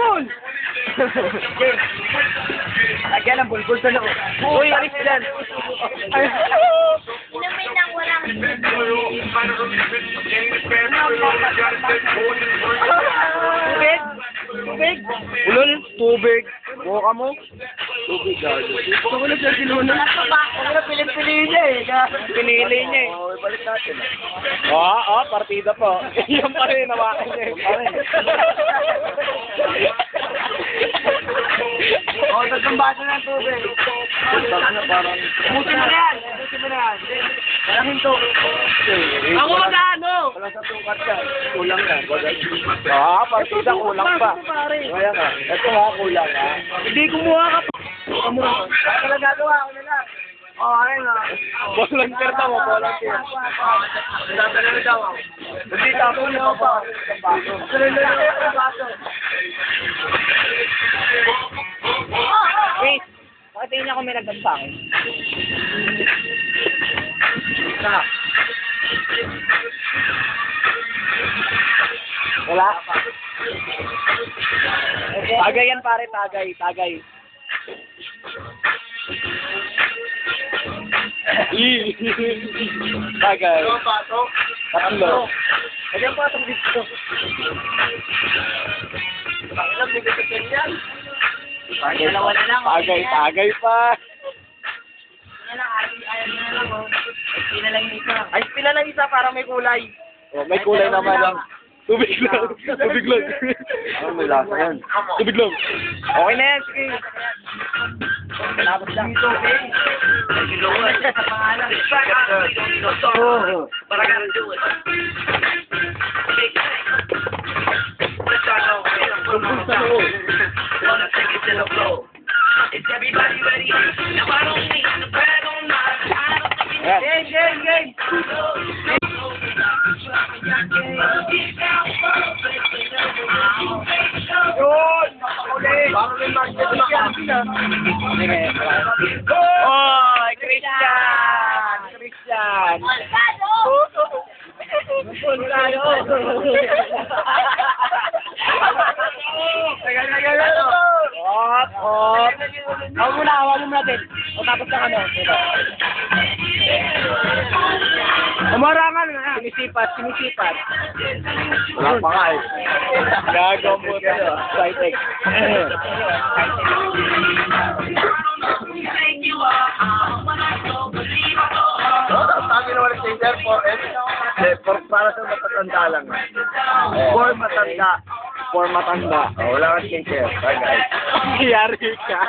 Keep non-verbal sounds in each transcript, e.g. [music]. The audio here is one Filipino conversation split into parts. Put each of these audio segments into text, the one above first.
bulbul! Lagyan ng bulbul sa loob. Uy, alis dyan! Inumin ng walang... Tubig! Tubig! Ulol, tubig! Buka mo! Tubig, gago. Gusto ko na siya sinuna. Ako na pilit-pili niya eh. Pinili niya eh. Oo, balik natin. Oo, oh, partida po. [laughs] Yan pa rin, nawakan niya eh. [laughs] Oo, tatlong baso ng tubig. parang... Buti mo na yan. Buti mo na yan. Walang hinto. Ako magkano? Wala sa tukat ka. Kulang ka. Ah, partida kulang pa. Kaya ka. Ito nga, kulang ha. Hindi kumuha ka pa. Lang gagawa? Ano lang? Oh, ayun nga. Volunteer daw, volunteer. Dadala na daw. Hindi tapo na ako pa. Sunod na lang ang baso. Wait. Bakit yun ako may nagdagpang? Na. Wala. Tagay yan pare, tagay, tagay. Tagay. Tatlo. Kaya pa itong dito. Pangilang bigay yan. Tagay, Dalawa na lang, tagay, tagay pa. Oh. Ay, pila lang isa para may kulay. Oh, may kulay naman lang. Tubig lang. Tubig lang. Ano, may lasa Okay na yan, sige. Everybody ready? On. Hey, hey, hey! Yun! Oy, Christian! Christian! Pulsado! Tagal na. Op, op. Ako muna, awal mo natin. O tapos na ano. Umarangan na. Sinisipat, sinisipat. Wala pa nga eh. Gagaw mo tayo. Sitex. Sabi naman sa Inter for eh, for para sa matatanda lang. For matanda. For matanda. Oh, wala kang skincare. Bye guys. Yari ka.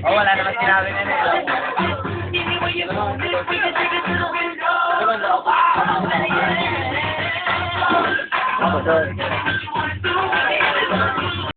Oh, wala naman sinabi na.